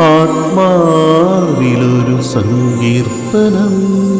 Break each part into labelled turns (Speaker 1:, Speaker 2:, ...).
Speaker 1: ആത്മാവിലൊരു സങ്കീർത്തനം.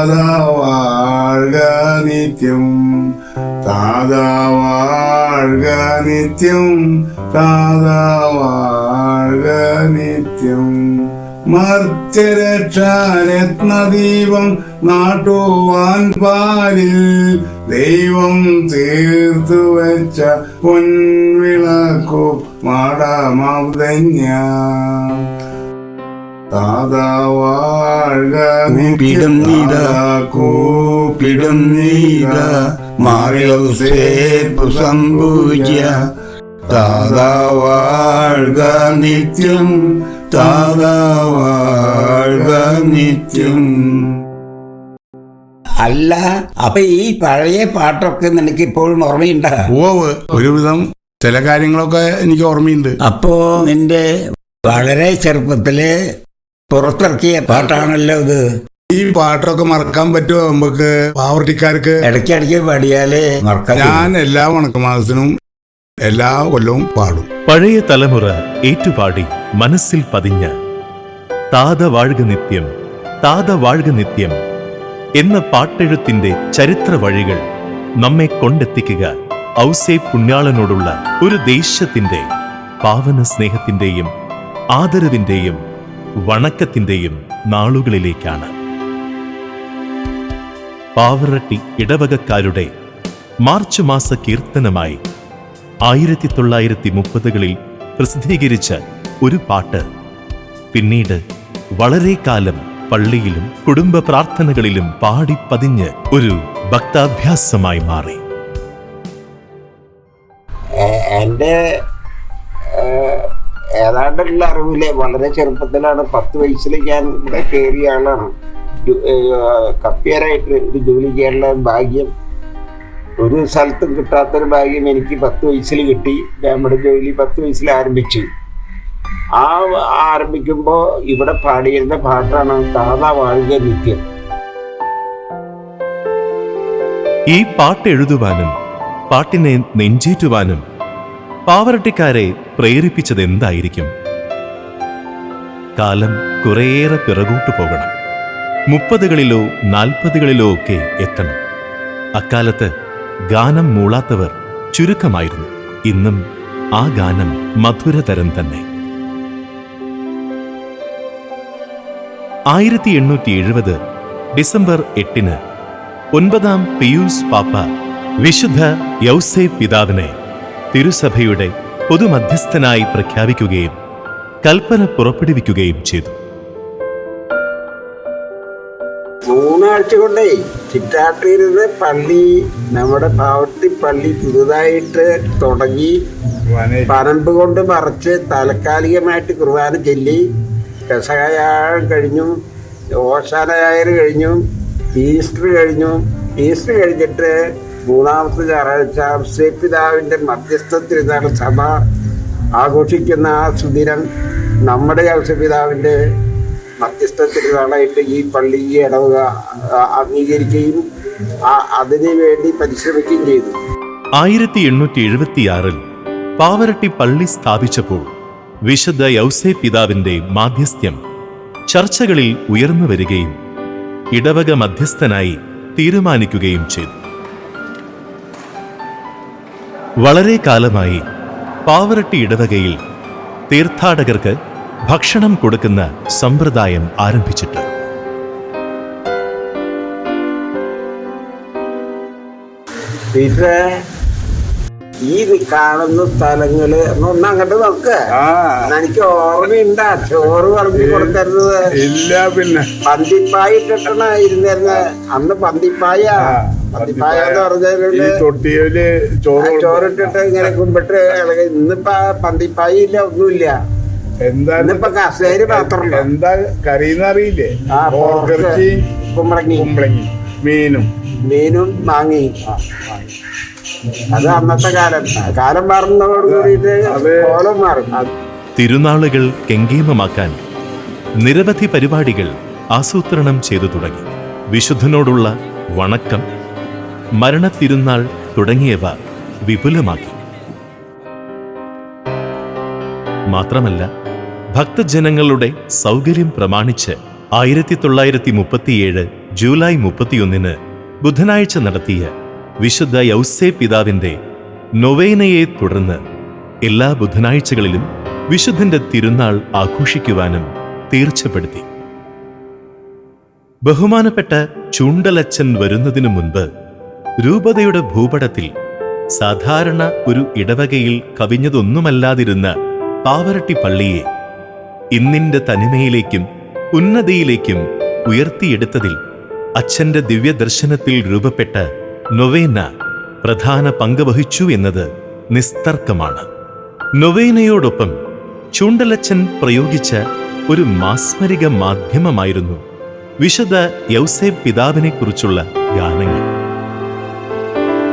Speaker 2: താതാ വാഴ്ക നിത്യം താതാ വാഴ്ക നിത്യം താതാ വാഴ്ക നിത്യം. മർത്യരക്ഷാരത്നദീപം നാട്ടുവാൻ പാലിൽ ദൈവം തീർത്തു വെച്ച പൊൻവിളക്കു മാടാമൗതന്യ താതാ വാഴ്ക
Speaker 3: കൂപ്പിടും നീത കൂപ്പിടും നീത മാറിയോസേപ്പു സംപൂജ്യ. താതാ വാഴ്ക നിത്യം താതാവാഴ്ക നിത്യം. അല്ല അപ്പൊ ഈ പഴയ പാട്ടൊക്കെ നിനക്ക് ഇപ്പോഴും ഓർമ്മയുണ്ട?
Speaker 2: ഓവ് ഒരുവിധം ചില കാര്യങ്ങളൊക്കെ എനിക്ക് ഓർമ്മയുണ്ട്.
Speaker 3: അപ്പോ നിന്റെ വളരെ ചെറുപ്പത്തിൽ പുറത്തിറക്കിയ പാട്ടാണല്ലോ ഇത്.
Speaker 2: ഈ പാട്ടൊക്കെ മറക്കാൻ പറ്റുമോ നമുക്ക്? പാവർട്ടിക്കാർക്ക്
Speaker 3: ഇടയ്ക്കിടയ്ക്ക് പാടിയാലേ മറക്കാൻ
Speaker 2: ഞാൻ എല്ലാ വണക്കമാസത്തിനും എല്ലാ കൊല്ലവും പാടും.
Speaker 1: പഴയ തലമുറ ഏറ്റുപാടി മനസ്സിൽ പതിഞ്ഞ താത വാഴുക നിത്യം താത വാഴുക നിത്യം എന്ന പാട്ടെഴുത്തിന്റെ ചരിത്ര വഴികൾ നമ്മെ കൊണ്ടെത്തിക്കുക ഔസേ പുണ്യാളനോടുള്ള ഒരു ദേശത്തിന്റെ പാവന സ്നേഹത്തിന്റെയും ആദരവിന്റെയും വണക്കത്തിന്റെയും നാളുകളിലേക്കാണ്. പാവറട്ടി ഇടവകക്കാരുടെ മാർച്ച് മാസ കീർത്തനമായി ആയിരത്തി തൊള്ളായിരത്തി മുപ്പതുകളിൽ പ്രസിദ്ധീകരിച്ച ഒരു പാട്ട് പിന്നീട് വളരെ കാലം പള്ളിയിലും കുടുംബ പ്രാർത്ഥനകളിലും പാടിപ്പതിഞ്ഞ് ഒരു ഭക്താഭ്യാസമായി മാറി.
Speaker 4: എന്റെ ഏതാണ്ടുള്ള അറിവിൽ വളരെ ചെറുപ്പത്തിലാണ് പത്ത് വയസ്സിൽ ഞാൻ ഇവിടെ കയറിയാണ് കപ്പിയറായിട്ട് ഒരു ജോലി ചെയ്യാനുള്ള ഭാഗ്യം. ഒരു സ്ഥലത്തും കിട്ടാത്തൊരു ഭാഗ്യം എനിക്ക് പത്ത് വയസ്സിൽ കിട്ടി. നമ്മുടെ ജോലി പത്ത് വയസ്സിൽ ആരംഭിച്ചു. ആ ആരംഭിക്കുമ്പോൾ ഇവിടെ പാടിയിരുന്ന പാട്ടാണ് താതാ വാഴുക നിത്യം
Speaker 1: ഈ പാട്ട് എഴുതുവാനും പാട്ടിനെ നെഞ്ചേറ്റുവാനും പാവറട്ടിക്കാരെ പ്രേരിപ്പിച്ചത് എന്തായിരിക്കും? കാലം കുറേയേറെ പിറകോട്ടു പോകണം. മുപ്പതുകളിലോ നാൽപ്പതുകളിലോ ഒക്കെ എത്തണം. അക്കാലത്ത് ഗാനം മൂളാത്തവർ ചുരുക്കമായിരുന്നു. ഇന്നും ആ ഗാനം മധുരതരം തന്നെ. ആയിരത്തി എണ്ണൂറ്റി എഴുപത് ഡിസംബർ എട്ടിന് ഒൻപതാം പിയൂസ് പാപ്പ വിശുദ്ധ യൗസേ പിതാവിനെ തിരുസഭയുടെ പൊതുമധ്യസ്ഥനായി പ്രഖ്യാപിക്കുകയും കൽപ്പന പുറപ്പെടുവിക്കുകയും ചെയ്തു.
Speaker 4: മൂന്നാഴ്ച കൊണ്ടേ ചിറ്റാട്ടിയിരുന്ന് പള്ളി നമ്മുടെ പാവത്തി പള്ളി പുതുതായിട്ട് തുടങ്ങി. പരമ്പ് കൊണ്ട് മറച്ച് താൽക്കാലികമായിട്ട് കുർബാന ചൊല്ലി. രസകയാഴം കഴിഞ്ഞു ഓശാന ഞായർ കഴിഞ്ഞു ഈസ്റ്റർ കഴിഞ്ഞു. ഈസ്റ്റർ കഴിഞ്ഞിട്ട് മൂന്നാമത്തെ ഞായറാഴ്ച സേപിതാവിന്റെ മധ്യസ്ഥത്തിൽ ഇതാണ് സഭ ആഘോഷിക്കുന്ന ആ സുദിനം നമ്മുടെ പിതാവിന്റെ മധ്യസ്ഥത്തിൽ തിരുനാളായിട്ട് ഈ പള്ളി ഈ ഇടവക അംഗീകരിക്കുകയും അതിനു വേണ്ടി പരിശ്രമിക്കുകയും ചെയ്തു.
Speaker 1: ആയിരത്തി എണ്ണൂറ്റി എഴുപത്തിയാറിൽ പാവരട്ടി പള്ളി സ്ഥാപിച്ചപ്പോൾ വിശുദ്ധ യൗസേ പിതാവിന്റെ മാധ്യസ്ഥ്യം ചർച്ചകളിൽ ഉയർന്നു വരികയും ഇടവക മധ്യസ്ഥനായി തീരുമാനിക്കുകയും ചെയ്തു. വളരെ കാലമായി പാവറട്ടി ഇടവകയിൽ തീർത്ഥാടകർക്ക് ഭക്ഷണം കൊടുക്കുന്ന സമ്പ്രദായം ആരംഭിച്ചിട്ട്.
Speaker 4: പിന്നെ ഈ കാണുന്ന സ്ഥലങ്ങൾ ഒന്ന് അങ്ങോട്ട് നോക്ക്. എനിക്ക് ഓർമ്മയുണ്ടാ. ചോറ് പറഞ്ഞു കൊടുക്കരുത്.
Speaker 2: ഇല്ല പിന്നെ.
Speaker 4: പന്തിപ്പായ ഇട്ടിട്ടാണ് ഇരുന്നിരുന്നത് അന്ന് പന്തിപ്പായ.
Speaker 2: ഈ തൊട്ടിയിൽ ചോറ്.
Speaker 4: ചോറിട്ടിട്ട് ഇങ്ങനെ കുമ്പിട്ട് ഇന്നിപ്പോ പന്തിപ്പായി ഇല്ല ഒന്നുമില്ല.
Speaker 2: എന്താ
Speaker 4: കസേര മാത്രമല്ല
Speaker 2: എന്താ കറിയെന്ന് അറിയില്ലേ?
Speaker 4: ആ
Speaker 2: പോർക്കിറച്ചി
Speaker 4: കുമ്പളങ്ങി.
Speaker 2: കുമ്പളങ്ങി മീനും.
Speaker 4: മീനും മാങ്ങി അത് അന്നത്തെ കാലം. കാലം മാറുന്നതോട് കൂടിയിട്ട് കോലം മാറും.
Speaker 1: തിരുനാളുകൾ കെങ്കേമമാക്കാൻ നിരവധി പരിപാടികൾ ആസൂത്രണം ചെയ്തു തുടങ്ങി. വിശുദ്ധനോടുള്ള വണക്കം മരണത്തിരുന്നാൾ തുടങ്ങിയവ വിപുലമാക്കി. മാത്രമല്ല ഭക്തജനങ്ങളുടെ സൗകര്യം പ്രമാണിച്ച് ആയിരത്തി തൊള്ളായിരത്തി മുപ്പത്തിയേഴ് ജൂലൈ മുപ്പത്തിയൊന്നിന് ബുധനാഴ്ച നടത്തിയ വിശുദ്ധ യൗസേ പിതാവിന്റെ നൊവേനയെ തുടർന്ന് എല്ലാ ബുധനാഴ്ചകളിലും വിശുദ്ധന്റെ തിരുനാൾ ആഘോഷിക്കുവാനും തീർച്ചപ്പെടുത്തി. ബഹുമാനപ്പെട്ട ചൂണ്ടലച്ചൻ വരുന്നതിനു മുൻപ് രൂപതയുടെ ഭൂപടത്തിൽ സാധാരണ ഒരു ഇടവകയിൽ കവിഞ്ഞതൊന്നുമല്ലാതിരുന്ന പാവരട്ടി പള്ളിയെ ഇന്നിന്റെ തനിമയിലേക്കും ഉന്നതിയിലേക്കും ഉയർത്തിയെടുത്തതിൽ അച്ഛന്റെ ദിവ്യദർശനത്തിൽ രൂപപ്പെട്ട നൊവേന പ്രധാന പങ്ക് വഹിച്ചു എന്നത് നിസ്തർക്കമാണ്. നൊവേനയോടൊപ്പം ചൂണ്ടലച്ചൻ പ്രയോഗിച്ച ഒരു മാസ്മരിക മാധ്യമമായിരുന്നു വിശദ യൗസേബ് പിതാവിനെക്കുറിച്ചുള്ള ഗാനങ്ങൾ.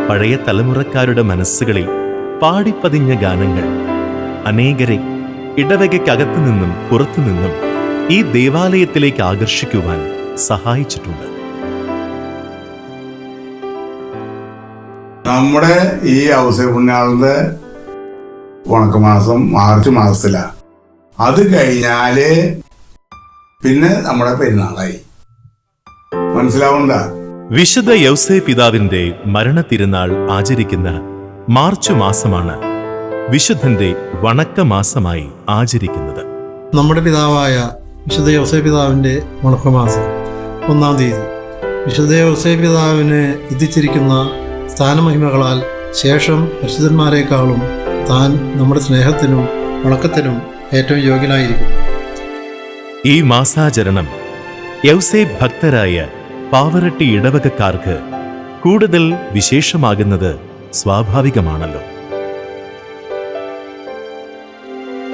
Speaker 1: പഴയ തലമുറക്കാരുടെ മനസ്സുകളിൽ പാടിപ്പതിഞ്ഞ ഗാനങ്ങൾ. അനേകരെ ഇടവകയ്ക്കകത്തു നിന്നും പുറത്തു നിന്നും ഈ ദേവാലയത്തിലേക്ക് ആകർഷിക്കുവാൻ സഹായിച്ചിട്ടുണ്ട്.
Speaker 2: നമ്മുടെ ഈ ഔസേ പുണ്യാളന്റെ ഉണക്കമാസം മാർച്ച് മാസത്തിലാണ് അത് കഴിഞ്ഞാൽ പിന്നെ നമ്മുടെ പെരുന്നാളായി. മനസ്സിലാവണ്ട
Speaker 1: വിശുദ്ധ യൗസേ പിതാവിന്റെ മരണത്തിരുന്നാൾ ആചരിക്കുന്ന മാർച്ച് മാസമാണ് വിശുദ്ധന്റെ വണക്ക മാസമായി ആചരിക്കുന്നത്.
Speaker 5: നമ്മുടെ പിതാവായ വിശുദ്ധ യൗസേ പിതാവിന്റെ വണക്കമാസം ഒന്നാം തീയതി. വിശുദ്ധ യൗസേ പിതാവിനെ എത്തിച്ചിരിക്കുന്ന സ്ഥാനമഹിമകളാൽ ശേഷം പരിശുദ്ധന്മാരെക്കാളും താൻ നമ്മുടെ സ്നേഹത്തിനും വണക്കത്തിനും ഏറ്റവും യോഗ്യനായിരിക്കും.
Speaker 1: ഈ മാസാചരണം യൗസേ ഭക്തരായ പാവറട്ടി ഇടവകക്കാർക്ക് കൂടുതൽ വിശേഷമാകുന്നത് സ്വാഭാവികമാണല്ലോ.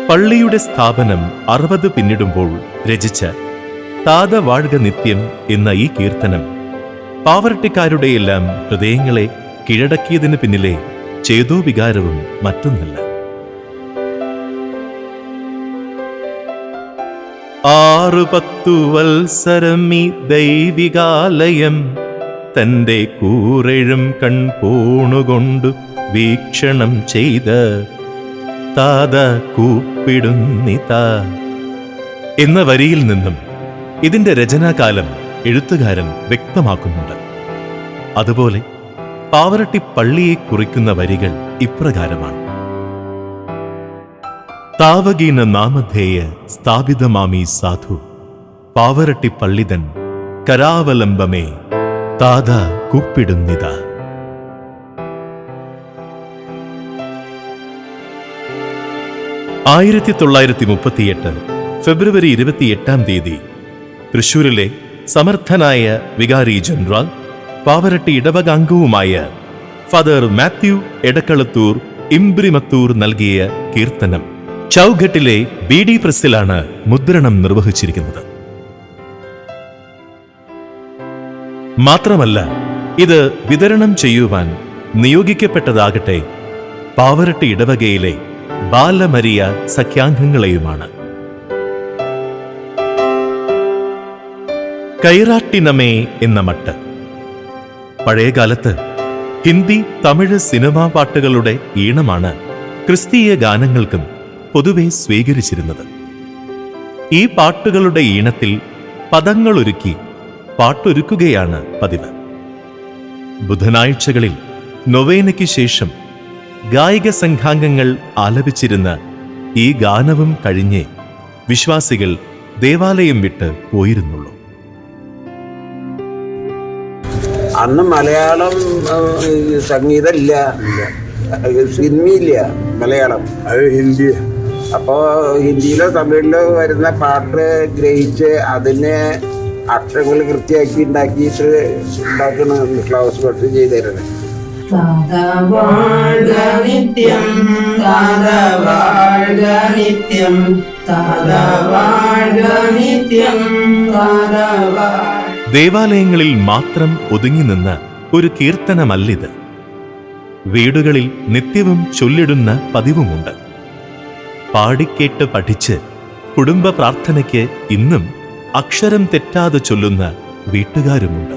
Speaker 1: പള്ളിയുടെ സ്ഥാപനം അറുപത് പിന്നിടുമ്പോൾ രചിച്ച താതവാഴ്ക നിത്യം എന്ന ഈ കീർത്തനം പാവറട്ടിക്കാരുടെയെല്ലാം ഹൃദയങ്ങളെ കീഴടക്കിയതിന് പിന്നിലെ ചേതോവികാരവും മറ്റൊന്നല്ല. ആറു പത്തു വത്സരം ഈ ദൈവികാലയം തന്റെ കൂറെഴും കൺപോണുകൊണ്ടു വീക്ഷണം ചെയ്ത് താത കൂപ്പിടുന്നിത. എന്ന വരിയിൽ നിന്നും ഇതിന്റെ രചനാകാലം എഴുത്തുകാരൻ വ്യക്തമാക്കുന്നുണ്ട്. അതുപോലെ പാവരട്ടി പള്ളിയെ കുറിക്കുന്ന വരികൾ ഇപ്രകാരമാണ്. താവകീന നാമധേയ സ്ഥാപിതമാമി സാധു. പാവരട്ടി പള്ളിതൻ കരാവലംബമേ താത കൂപ്പിടുന്നിത. ആയിരത്തി തൊള്ളായിരത്തി മുപ്പത്തിയെട്ട് ഫെബ്രുവരി ഇരുപത്തിയെട്ടാം തീയതി തൃശൂരിലെ സമർത്ഥനായ വികാരി ജനറൽ പാവരട്ടി ഇടവക അംഗവുമായ ഫാദർ മാത്യു എടക്കളത്തൂർ ഇംബ്രിമത്തൂർ നൽകിയ കീർത്തനം. ചൗഘട്ടിലെ ബി ഡി പ്രസിലാണ് മുദ്രണം നിർവഹിച്ചിരിക്കുന്നത്. മാത്രമല്ല ഇത് വിതരണം ചെയ്യുവാൻ നിയോഗിക്കപ്പെട്ടതാകട്ടെ പാവരട്ടി ഇടവകയിലെ ബാലമരിയ സഖ്യാംഗങ്ങളെയുമാണ്. കൈറാട്ടിനമേ എന്ന മട്ട്. പഴയകാലത്ത് ഹിന്ദി തമിഴ് സിനിമാ പാട്ടുകളുടെ ഈണമാണ് ക്രിസ്തീയ ഗാനങ്ങൾക്കും പൊതുവെ സ്വീകരിച്ചിരുന്നത്. ഈ പാട്ടുകളുടെ ഈണത്തിൽ പദങ്ങളൊരുക്കി പാട്ടൊരുക്കുകയാണ് പതിവ്. ബുധനാഴ്ചകളിൽ നൊവേനയ്ക്ക് ശേഷം ഗായിക സംഘാംഗങ്ങൾ ആലപിച്ചിരുന്ന ഈ ഗാനവും കഴിഞ്ഞേ വിശ്വാസികൾ ദേവാലയം വിട്ട് പോയിരുന്നുള്ളൂ.
Speaker 4: അന്ന് മലയാളം സംഗീതമില്ല സിനിമയില്ല മലയാളം.
Speaker 2: അത് ഹിന്ദി.
Speaker 4: അപ്പോൾ ഹിന്ദിയിലോ തമിഴിലോ വരുന്ന പാട്ട് ഗ്രഹിച്ച് അതിനെ അക്ഷരങ്ങൾ കൃത്യമാക്കി ഉണ്ടാക്കിയിട്ട് ഉണ്ടാക്കുന്ന ഫ്ലവേഴ്സ് പാട്ട് ചെയ്തു തരുന്നത്
Speaker 6: നിത്യം നിത്യം നിത്യം
Speaker 1: ദേവാലയങ്ങളിൽ മാത്രം ഒതുങ്ങി നിന്ന ഒരു കീർത്തനമല്ലിത്. വീടുകളിൽ നിത്യവും ചൊല്ലിടുന്ന പതിവുമുണ്ട്. പാടിക്കേട്ട് പഠിച്ച് കുടുംബ പ്രാർത്ഥനയ്ക്ക് ഇന്നും അക്ഷരം തെറ്റാതെ ചൊല്ലുന്ന വീട്ടുകാരുമുണ്ട്.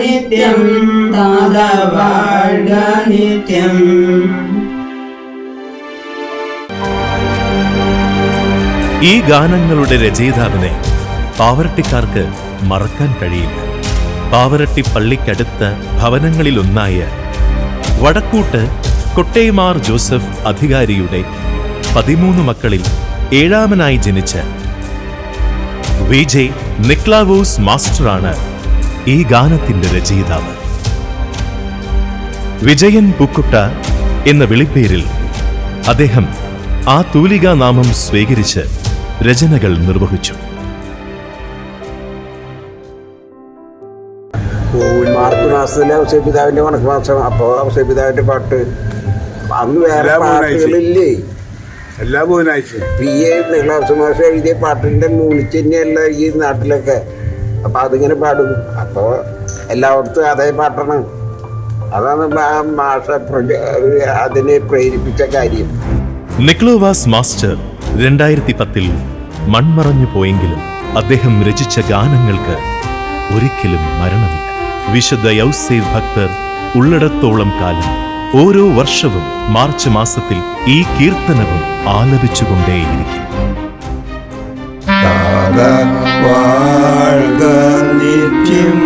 Speaker 6: നിത്യം നിത്യം
Speaker 1: ഈ ഗാനങ്ങളുടെ രചയിതാവിനെ പാവറട്ടിക്കാർക്ക് മറക്കാൻ കഴിയില്ല. പാവറട്ടി പള്ളിക്കടുത്ത ഭവനങ്ങളിലൊന്നായ വടക്കൂട്ട് കൊട്ടേമാർ ജോസഫ് അധികാരിയുടെ പതിമൂന്ന് മക്കളിൽ ഏഴാമനായി ജനിച്ച് വി ജെ നിക്ലാവോസ് മാസ്റ്ററാണ് ഈ ഗാനത്തിന്റെ രചയിതാവ്. വിജയൻ പൂക്കുട്ട എന്ന വിളിപ്പേരിൽ അദ്ദേഹം ആ തൂലികാ നാമം സ്വീകരിച്ച് രചനകൾ നിർവഹിച്ചു.
Speaker 4: മാർച്ച് ഔസേ പിതാവിന്റെ കണക്ക് മാസം അപ്പോൾ ഔസേപിതാവിന്റെ പാട്ട് അന്ന് വേറെ പാട്ടുകളില്ലേ?
Speaker 2: എല്ലാ ബുധനാഴ്ച
Speaker 4: പി എ നിങ്ങളാസ് മാസം എഴുതിയ പാട്ടിന്റെ മൂളിച്ച് തന്നെയല്ല ഈ നാട്ടിലൊക്കെ. അപ്പൊ അതിങ്ങനെ പാടും. അപ്പൊ എല്ലായിടത്തും അതേ പാട്ടാണ്. അതാണ് ആ മാഷ അതിനെ പ്രേരിപ്പിച്ച കാര്യം.
Speaker 1: നിക്ലോവാസ് മാസ്റ്റർ രണ്ടായിരത്തി പത്തിൽ മൺമറഞ്ഞു പോയെങ്കിലും അദ്ദേഹം രചിച്ച ഗാനങ്ങൾക്ക് ഒരിക്കലും മരണമില്ല. വിശുദ്ധ യൗസേവ് ഭക്തർ ഉള്ളിടത്തോളം കാലം ഓരോ വർഷവും മാർച്ച് മാസത്തിൽ ഈ കീർത്തനവും ആലപിച്ചുകൊണ്ടേയിരിക്കും.
Speaker 3: വാഴ്ക നിത്യം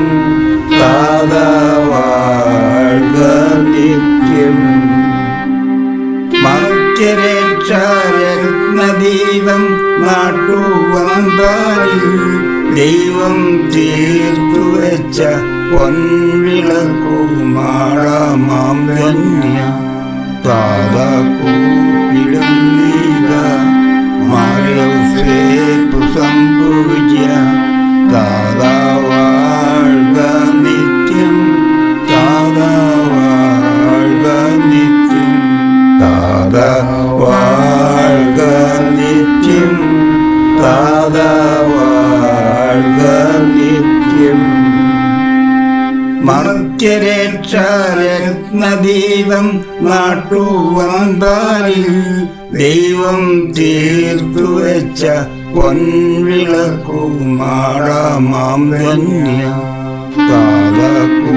Speaker 3: മർത്യരക്ഷാരത്നദീപം നാട്ടുവന്താരിൽ ദൈവം തീർത്തു വെച്ച പൊൻവിളക്കുമാളമാം ധന്യ താത കൂടിടും നീത മായൗസേപ്പു സേതു താതാ മർത്യരക്ഷാരത്നദീപം നാട്ടുവന്താരിൽ ദൈവം തീർത്തു വെച്ച പൊൻവിളക്കുമാടാമാം ധന്യ താതക്കൂ